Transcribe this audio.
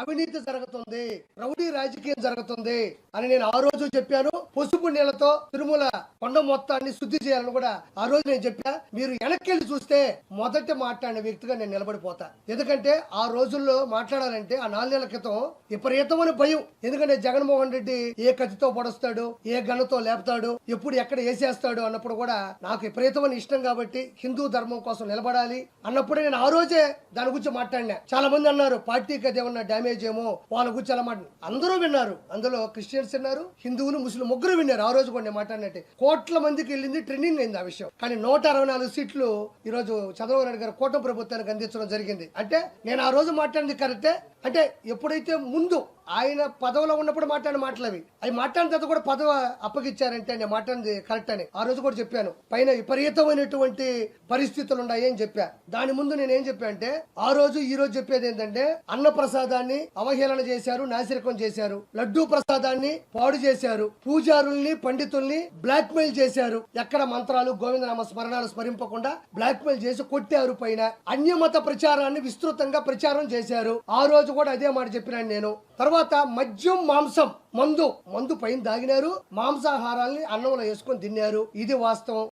అవినీతి జరుగుతుంది రౌడీ రాజకీయం జరుగుతుంది అని నేను ఆ రోజు చెప్పాను. పసుపు నీళ్ళతో తిరుమల కొండ మొత్తాన్ని శుద్ధి చేయాలని కూడా ఆ రోజు నేను చెప్పా. మీరు వెనక్కి చూస్తే మొదట మాట్లాడిన వ్యక్తిగా నేను నిలబడిపోతా. ఎందుకంటే ఆ రోజుల్లో మాట్లాడాలంటే ఆ నాలుగేళ్ళ క్రితం విపరీతమైన భయం. ఎందుకంటే జగన్మోహన్ రెడ్డి ఏ కత్తితో పొడస్తాడు ఏ గన్నతో లేపుతాడు ఎప్పుడు ఎక్కడ వేసేస్తాడు అన్నప్పుడు కూడా నాకు విపరీతమైన ఇష్టం కాబట్టి హిందూ ధర్మం కోసం నిలబడాలి అన్నప్పుడు నేను ఆ రోజే దాని గురించి మాట్లాడినా. చాలా మంది అన్నారు పార్టీకి అదేమన్నా డ్యామేజ్ డ్యామేజ్ ఏమో వాళ్ళ గురించి అలా మాట అందరూ విన్నారు. అందులో క్రిస్టియన్స్ విన్నారు హిందువులు ముస్లిం ముగ్గురు విన్నారు. ఆ రోజు కొన్ని నేను మాట్లాడినట్టు. కోట్ల మందికి వెళ్ళింది ట్రెండింగ్ అయింది ఆ విషయం. కానీ నూట అరవై నాలుగు సీట్లు ఈ రోజు చంద్రబాబు నాయుడు గారు కూటమి ప్రభుత్వానికి అందించడం జరిగింది. అంటే నేను ఆ రోజు మాట్లాడింది కరెక్టే. అంటే ఎప్పుడైతే ముందు ఆయన పదవిలో ఉన్నప్పుడు మాట్లాడిన మాటలు అవి అవి మాట్లాడిన తర్వాత కూడా పదవి అప్పగిచ్చారంటే నేను మాట్లాడింది కరెక్ట్ అని. ఆ రోజు కూడా చెప్పాను. పైన విపరీతమైనటువంటి పరిస్థితులు ఉన్నాయి అని చెప్పా. దాని ముందు నేను ఏం చెప్పా అంటే ఆ రోజు ఈ రోజు చెప్పేది ఏంటంటే అన్న ప్రసాదాన్ని అవహేళన చేశారు నాసిరకం చేశారు. లడ్డూ ప్రసాదాన్ని పాడు చేశారు. పూజారుల్ని పండితుల్ని బ్లాక్ మెయిల్ చేశారు. ఎక్కడ మంత్రాలు గోవిందనామ స్మరణాలు స్మరింపకుండా బ్లాక్ మెయిల్ చేసి కొట్టారు పైన. అన్యమత ప్రచారాన్ని విస్తృతంగా ప్రచారం చేశారు. ఆ రోజు రోజు కూడా అదే మాట చెప్పినాను నేను. తర్వాత మద్యం మాంసం మందు మందు పైన దాగినారు. మాంసాహారాల్ని అన్నంలో వేసుకొని తిన్నారు. ఇది వాస్తవం.